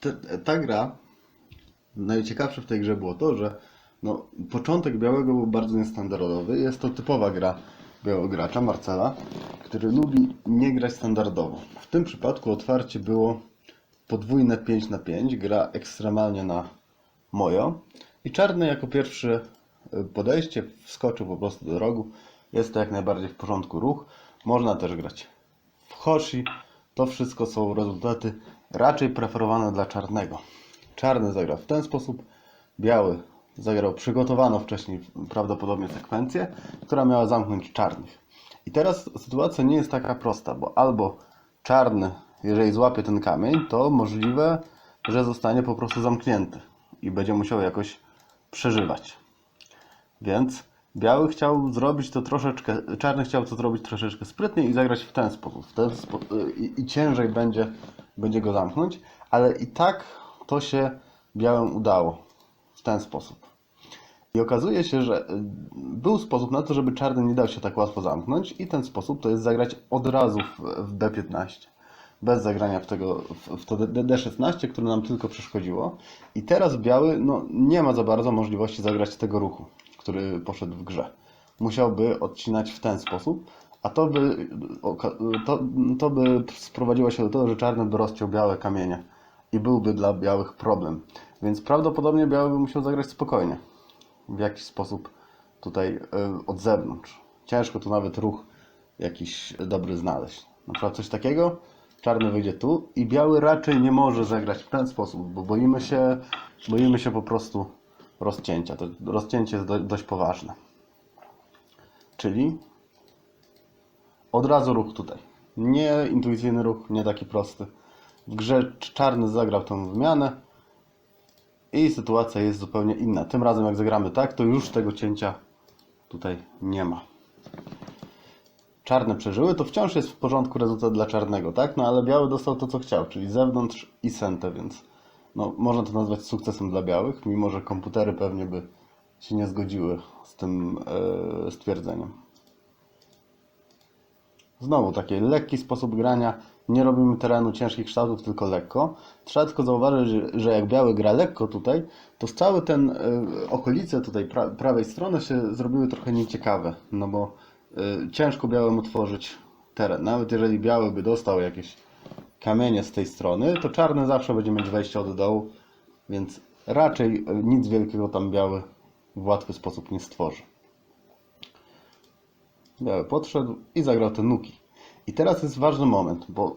te, ta gra, najciekawsze w tej grze było to, że no, początek białego był bardzo niestandardowy. Jest to typowa gra białego gracza, Marcela, który lubi nie grać standardowo. W tym przypadku otwarcie było podwójne 5 na 5 gra ekstremalnie na mojo. I czarny jako pierwszy podejście wskoczył po prostu do rogu. Jest to jak najbardziej w porządku ruch. Można też grać w Hoshi. To wszystko są rezultaty raczej preferowane dla czarnego. Czarny zagrał w ten sposób, biały zagrał przygotowano wcześniej prawdopodobnie sekwencję, która miała zamknąć czarnych. I teraz sytuacja nie jest taka prosta, bo albo czarny, jeżeli złapie ten kamień, to możliwe, że zostanie po prostu zamknięty i będzie musiał jakoś przeżywać. Więc biały chciał zrobić to troszeczkę, czarny chciał to zrobić troszeczkę sprytniej i zagrać w ten sposób. W ten spo, i, I ciężej będzie, będzie go zamknąć, ale i tak to się białym udało w ten sposób. I okazuje się, że y, był sposób na to, żeby czarny nie dał się tak łatwo zamknąć i ten sposób to jest zagrać od razu w, w D15. Bez zagrania w, tego, w, to D- D16, które nam tylko przeszkodziło. I teraz biały no, nie ma za bardzo możliwości zagrać tego ruchu, który poszedł w grze. Musiałby odcinać w ten sposób, a to by, to, to by sprowadziło się do tego, że czarny by rozciął białe kamienie i byłby dla białych problem. Więc prawdopodobnie biały by musiał zagrać spokojnie w jakiś sposób tutaj y, od zewnątrz. Ciężko tu nawet ruch jakiś dobry znaleźć. Na przykład coś takiego, czarny wyjdzie tu i biały raczej nie może zagrać w ten sposób, bo boimy się, boimy się po prostu rozcięcia. To rozcięcie jest do, dość poważne. Czyli od razu ruch tutaj. Nie intuicyjny ruch, nie taki prosty. W grze czarny zagrał tą wymianę, i sytuacja jest zupełnie inna. Tym razem jak zagramy tak, to już tego cięcia tutaj nie ma. Czarne przeżyły, to wciąż jest w porządku rezultat dla czarnego, tak? No ale biały dostał to, co chciał, czyli zewnątrz i sentę, więc no, można to nazwać sukcesem dla białych, mimo że komputery pewnie by się nie zgodziły z tym e, stwierdzeniem. Znowu taki lekki sposób grania. Nie robimy terenu ciężkich kształtów, tylko lekko. Trzeba tylko zauważyć, że- że jak biały gra lekko tutaj, to cały ten y, okolice tutaj pra, prawej strony się zrobiły trochę nieciekawe, no bo y, ciężko białym otworzyć teren. Nawet jeżeli biały by dostał jakieś kamienie z tej strony, to czarny zawsze będzie mieć wejście od dołu, więc raczej y, nic wielkiego tam biały w łatwy sposób nie stworzy. Biały podszedł i zagrał te nuki. I teraz jest ważny moment, bo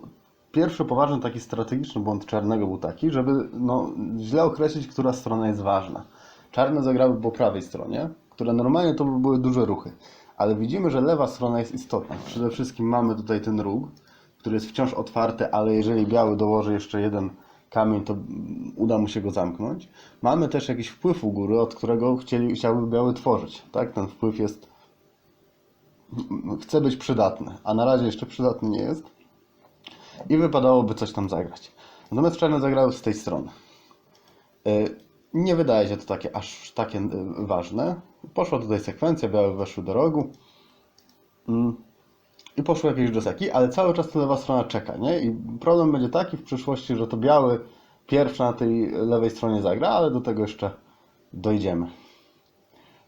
pierwszy poważny taki strategiczny błąd czarnego był taki, żeby no, źle określić, która strona jest ważna. Czarne zagrały po prawej stronie, które normalnie to by były duże ruchy, ale widzimy, że lewa strona jest istotna. Przede wszystkim mamy tutaj ten róg, który jest wciąż otwarty, ale jeżeli biały dołoży jeszcze jeden kamień, to uda mu się go zamknąć. Mamy też jakiś wpływ u góry, od którego chcieli, chciałby biały tworzyć. Tak? Ten wpływ jest chce być przydatny, a na razie jeszcze przydatny nie jest i wypadałoby coś tam zagrać. Natomiast czarne zagrały z tej strony. Y, Nie wydaje się to takie aż takie y, ważne. Poszła tutaj sekwencja, białe weszły do rogu Mm. I poszły jakieś joseki, ale cały czas ta lewa strona czeka, nie? I problem będzie taki w przyszłości, że to biały pierwszy na tej lewej stronie zagra, ale do tego jeszcze dojdziemy.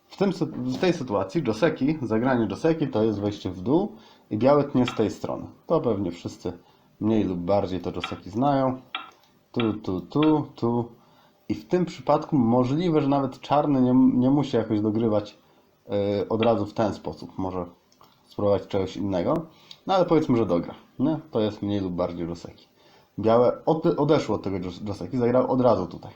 W, tym, w tej sytuacji Joseki, zagranie Joseki to jest wejście w dół i białe tnie z tej strony. To pewnie wszyscy mniej lub bardziej to Joseki znają. Tu, tu, tu, tu. I w tym przypadku możliwe, że nawet czarny nie, nie musi jakoś dogrywać yy, od razu w ten sposób. Może spróbować czegoś innego. No ale powiedzmy, że dogra. Nie? To jest mniej lub bardziej Joseki. Białe od, odeszło od tego Jos- Joseki, zagrał od razu tutaj.